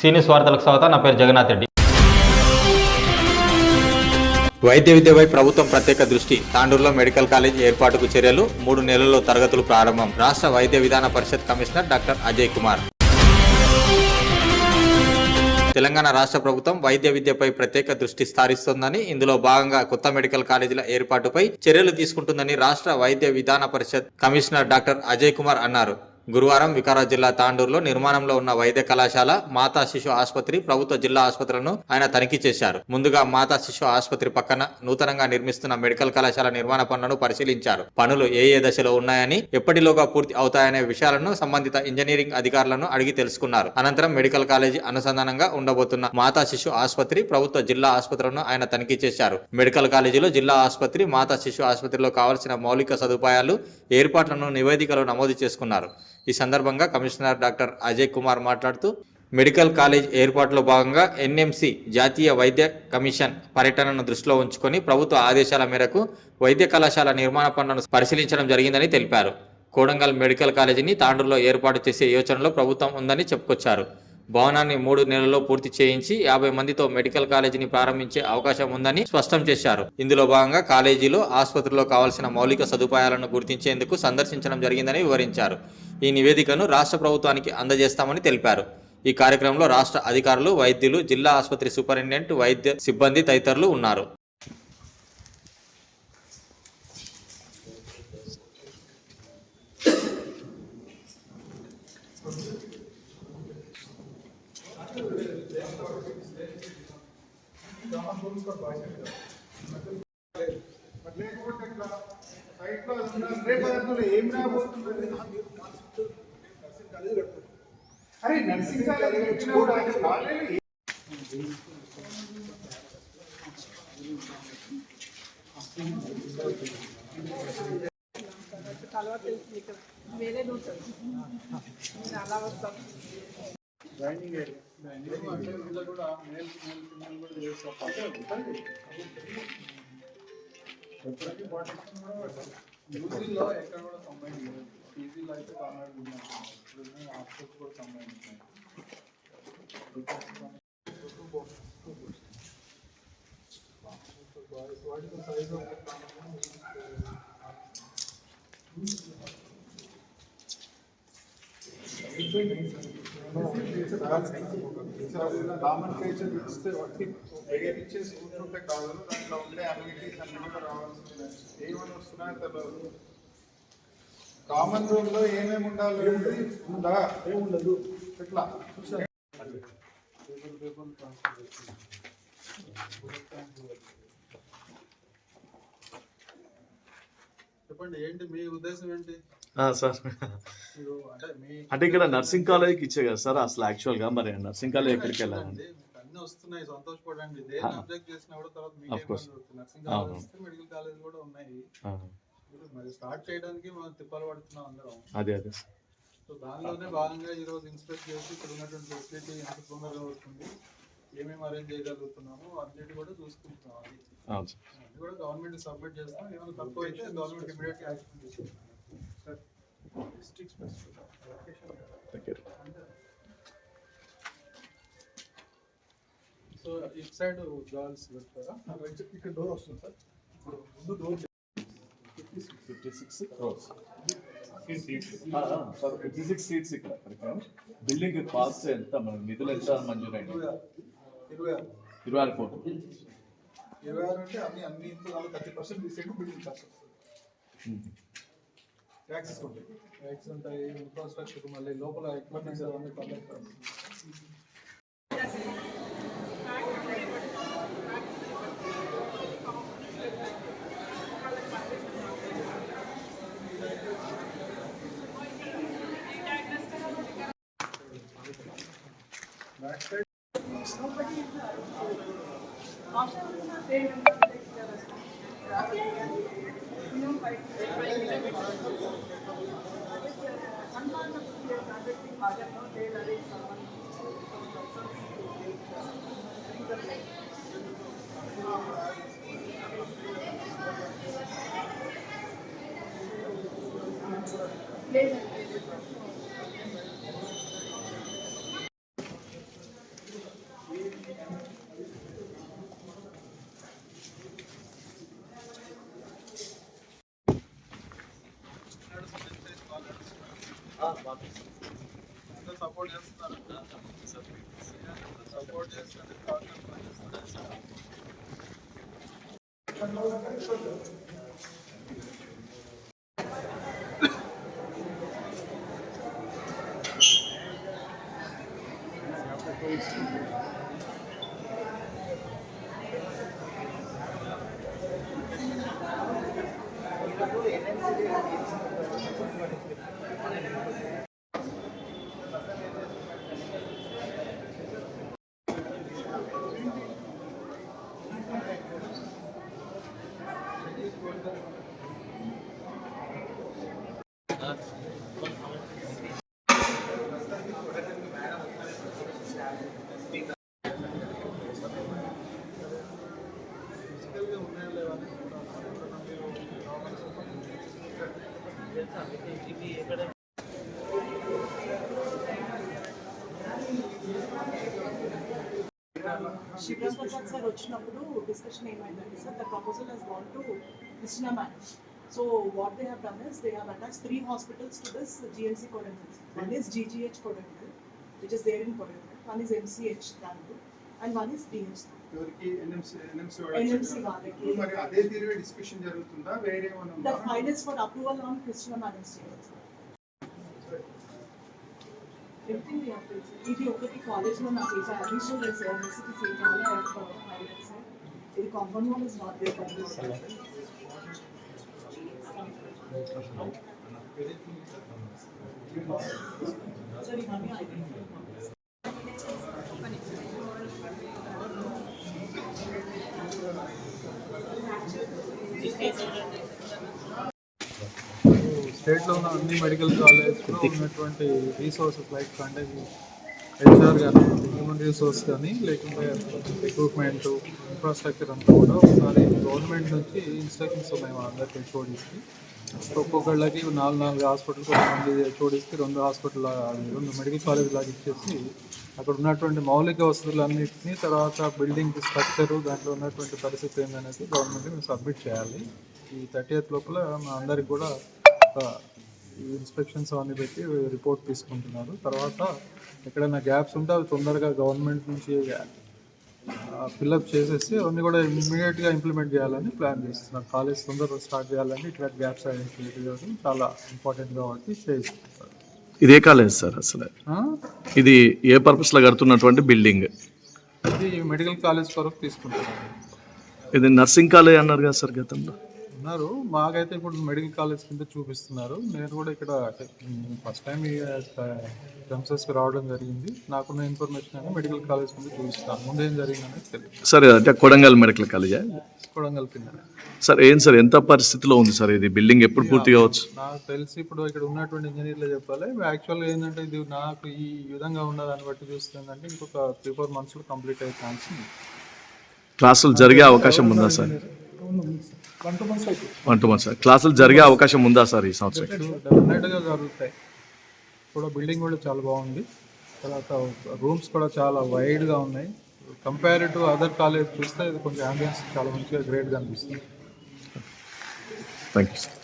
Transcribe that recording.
సీనియస్ వార్తలకు స్వాగతం నా పేరు జగన్నాథ్ రెడ్డి. వైద్య విద్యపై ప్రభుత్వం ప్రత్యేక దృష్టి. తాండూరులో మెడికల్ కాలేజ్ ఏర్పాటుకు చర్యలు. మూడు నెలల్లో తరగతులు ప్రారంభం. రాష్ట్ర వైద్య విధాన పరిషత్ కమిషనర్ డాక్టర్ అజయ్ కుమార్. తెలంగాణ రాష్ట్ర ప్రభుత్వం వైద్య విద్యపై ప్రత్యేక దృష్టి సారిస్తోందని ఇందులో భాగంగా కొత్త మెడికల్ కాలేజీల ఏర్పాటుపై చర్యలు తీసుకుంటుందని రాష్ట్ర వైద్య విధాన పరిషత్ కమిషనర్ డాక్టర్ అజయ్ కుమార్ అన్నారు. గురువారం వికారాబాద్ జిల్లా తాండూరులో నిర్మాణంలో ఉన్న వైద్య కళాశాల మాతా శిశు ఆసుపత్రి ప్రభుత్వ జిల్లా ఆసుపత్రులను ఆయన తనిఖీ చేశారు. ముందుగా మాతా శిశు ఆసుపత్రి పక్కన నూతనంగా నిర్మిస్తున్న మెడికల్ కళాశాల నిర్మాణ పనులను పరిశీలించారు. పనులు ఏ ఏ దశలో ఉన్నాయని ఎప్పటిలోగా పూర్తి అవుతాయనే విషయాలను సంబంధిత ఇంజనీరింగ్ అధికారులను అడిగి తెలుసుకున్నారు. అనంతరం మెడికల్ కాలేజీ అనుసంధానంగా ఉండబోతున్న మాతా శిశు ఆసుపత్రి ప్రభుత్వ జిల్లా ఆసుపత్రులను ఆయన తనిఖీ చేశారు. మెడికల్ కాలేజీలో జిల్లా ఆసుపత్రి మాతా శిశు ఆసుపత్రిలో కావాల్సిన మౌలిక సదుపాయాలు ఏర్పాట్లను నివేదికలో నమోదు చేసుకున్నారు. ఈ సందర్భంగా కమిషనర్ డాక్టర్ అజయ్ కుమార్ మాట్లాడుతూ మెడికల్ కాలేజ్ ఏర్పాటులో భాగంగా ఎన్ఎంసి జాతీయ వైద్య కమిషన్ పర్యటనను దృష్టిలో ఉంచుకొని ప్రభుత్వ ఆదేశాల మేరకు వైద్య కళాశాల నిర్మాణ పనులను పరిశీలించడం జరిగిందని తెలిపారు. కోడంగల్ మెడికల్ కాలేజీని తాండూరులో ఏర్పాటు చేసే యోచనలో ప్రభుత్వం ఉందని చెప్పుకొచ్చారు. భవనాన్ని మూడు నెలల్లో పూర్తి చేయించి యాభై మందితో మెడికల్ కాలేజీని ప్రారంభించే అవకాశం ఉందని స్పష్టం చేశారు. ఇందులో భాగంగా కాలేజీలో ఆసుపత్రిలో కావాల్సిన మౌలిక సదుపాయాలను గుర్తించేందుకు సందర్శించడం జరిగిందని వివరించారు. ఈ నివేదికను రాష్ట్ర ప్రభుత్వానికి అందజేస్తామని తెలిపారు. ఈ కార్యక్రమంలో రాష్ట్ర అధికారులు వైద్యులు జిల్లా ఆసుపత్రి సూపరింటెండెంట్ వైద్య సిబ్బంది తదితరులు ఉన్నారు. అరే నర్సింగ్ కాలేజ్ వచ్చినప్పుడు ఆయన కాలేజీ తర్వాత తెలిసింది ఇక్కడ వేరే ఉంటుంది నేను అలా వస్తాను యూజీలో ఎక్కడ కూడా కంబైన్ లేదు పీజీలో అయితే కామన్ ఉన్నాయి హాస్టల్స్ కూడా కంబైన్ ఉన్నాయి కామన్ నామన్కేషన్ ఇస్తే వాటి పేరు ఇచ్చేసి కూర్చుంటే కాదు దాంట్లో ఉండే అమ్యూనిటీస్ అన్ని కూడా రావాల్సిందే ఏమని వస్తున్నాయో తెలియదు కామన్ రూమ్లో ఏమేమి ఉండాలి ఉందా ఏముండదు ఎట్లా చెప్పండి ఏంటి మీ ఉద్దేశం ఏంటి? సార్. అంటే ఇక్కడ నర్సింగ్ కాలేజ్కి ఇచ్చే కదా సార్ అసలు యాక్చువల్గా మరి నర్సింగ్ కాలేజ్ ఎక్కడికి వెళ్ళాలండి వస్తున్నాయి సంతోషపడండి. దేని అబ్జెక్ట్ చేసినా కూడా తర్వాత. నర్సింగ్. కాలేజ్ వస్తే మెడికల్ కాలేజ్ కూడా ఉన్నాయి. మరి స్టార్ట్ చేయడానికి మనం తిప్పలు పడుతున్నాం అందరం. అదే అదే. సో దానిలోనే భాగంగా ఇన్స్పెక్ట్ చేసి ఇక్కడ ఉన్నటువంటి ఫెసిలిటీ ఎంత తొందరగా అవుతుంది ఏమేమి అరేంజ్ చేయగలుగుతున్నాము అన్నిటి కూడా చూసుకుంటున్నాం. అది కూడా గవర్నమెంట్ సబ్మిట్ చేస్తాం. ఏమైనా తక్కువ అయితే గవర్నమెంట్ ఇమీడియట్ యాక్షన్ తీసుకుంటాం. సో ఇటు సైడ్ పెడతారా ఇక్కడ డోర్ వస్తుంది సార్ ఇప్పుడు ముందు door fifty six crores fifty six seats ఇక్కడ. బిల్డింగ్ కాస్ట్ ఎంత? మన నిధులు ఎంత ఇరవై ఆరు. ఇరవై ఆరు. కోట్లు. ఇరవై ఆరు అంటే అన్ని అన్ని ఇంట్లో thirty percent building cost taxes ఉంటాయి ట్యాక్స్ ఉంటాయి ఇన్ఫ్రాస్ట్రక్చర్ మళ్ళీ లోపల ఎక్విప్మెంట్స్ అవన్నీ కలెక్ట్ బ్యాక్ సైడ్ సపోర్ట్ చేస్తున్నారు సపోర్ట్ చేస్తున్నారు శివరాం ప్రసాద్ సార్ వచ్చినప్పుడు డిస్కషన్ ఏమైందంటే sir the proposal has gone to Krishna man so what they have done is they have attach three hospitals to this GMC Kodangal one is GGH Kodangal which is there in Kodangal one is MCH దాంట్లో and one is DH అదే discussion జరుగుతుందా? వేరే is for approval on Krishna madam state everything ఇది ఒకటి కాలేజ్లో నాకు ఇది additional necessity seat చాలా హైలైట్ సార్ ఇది compound wall is not there sir ఇవన్నీ ఐడెంటిఫై స్టేట్లో ఉన్న అన్ని మెడికల్ కాలేజ్లో ఉన్నటువంటి రీసోర్సెస్ లైక్ అంటే హెచ్ఆర్ కానీ హ్యూమన్ రిసోర్స్ కానీ లేకుంటే ఎక్విప్మెంట్ ఇన్ఫ్రాస్ట్రక్చర్ అంతా కూడా ఒకసారి గవర్నమెంట్ నుంచి ఇన్స్ట్రక్షన్స్ ఉన్నాయి మా అందరికి హెచ్ఓడీస్కి ఒక్కొక్కళ్ళకి నాలుగు నాలుగు హాస్పిటల్ కొంతమంది హెచ్ఓడీస్కి రెండు హాస్పిటల్ రెండు మెడికల్ కాలేజ్ లాగా ఇచ్చేసి అక్కడ ఉన్నటువంటి మౌలిక వసతులన్నింటినీ తర్వాత బిల్డింగ్ స్ట్రక్చరు దాంట్లో ఉన్నటువంటి పరిస్థితి ఏందనేది గవర్నమెంట్ మేము సబ్మిట్ చేయాలి. ఈ థర్టీ లోపల మా అందరికి కూడా ఇన్స్పెక్షన్స్ అవన్నీ పెట్టి రిపోర్ట్ తీసుకుంటున్నారు. తర్వాత ఎక్కడైనా గ్యాప్స్ ఉంటే అవి తొందరగా గవర్నమెంట్ నుంచి ఫిల్అప్ చేసేసి అవన్నీ కూడా ఇమ్మీడియట్గా ఇంప్లిమెంట్ చేయాలని ప్లాన్ చేస్తున్నారు. కాలేజ్ తొందరగా స్టార్ట్ చేయాలని ఇక్కడ గ్యాప్స్ ఐడెంటిఫై చేయడం చాలా ఇంపార్టెంట్ కాబట్టి చేయిస్తున్నారు. ఇదే కాలేజ్ సార్ అసలు? ఇది ఏ పర్పస్లో కడుతున్నటువంటి బిల్డింగ్ ఇది మెడికల్ కాలేజ్ కొరకు తీసుకుంటున్నారు. ఇది నర్సింగ్ కాలేజ్ అన్నారు కదా సార్ గతంలో? ఉన్నారు. మాకైతే ఇప్పుడు మెడికల్ కాలేజ్ కింద చూపిస్తున్నారు. నేను కూడా ఇక్కడ ఫస్ట్ టైం ఈ కి రావడం జరిగింది. నాకున్న ఇన్ఫర్మేషన్ అని మెడికల్ కాలేజ్ కింద చూపిస్తాను. ముందేం జరిగిందనేది తెలియదు. సార్ అంటే కొడంగల్ మెడికల్ కాలేజా? కొడంగల్ కింద. సార్ ఏం సార్ ఎంత పరిస్థితిలో ఉంది సార్ ఇది? బిల్డింగ్ ఎప్పుడు పూర్తి కావచ్చు? నాకు తెలిసి ఇప్పుడు ఇక్కడ ఉన్నటువంటి ఇంజనీర్లే చెప్పాలి. యాక్చువల్గా ఏంటంటే ఇది నాకు ఈ విధంగా ఉన్న దాన్ని బట్టి చూస్తే ఏంటంటే ఇంకొక త్రీ ఫోర్ మంత్స్లో కంప్లీట్ అయ్యే ఛాన్స్ ఉంది. క్లాసులు జరిగే అవకాశం ఉందా sir. One two one sir క్లాసులు జరిగే అవకాశం ఉందా సార్ ఈ సంవత్సరం? డెఫినెట్గా జరుగుతాయి. కూడా బిల్డింగ్ కూడా చాలా బాగుంది. తర్వాత రూమ్స్ కూడా చాలా వైడ్గా ఉన్నాయి. కంపేర్ టు అదర్ కాలేజ్ చూస్తే ఇది కొంచెం అంబియన్స్ చాలా మంచిగా గ్రేట్గా అనిపిస్తుంది. Thank you sir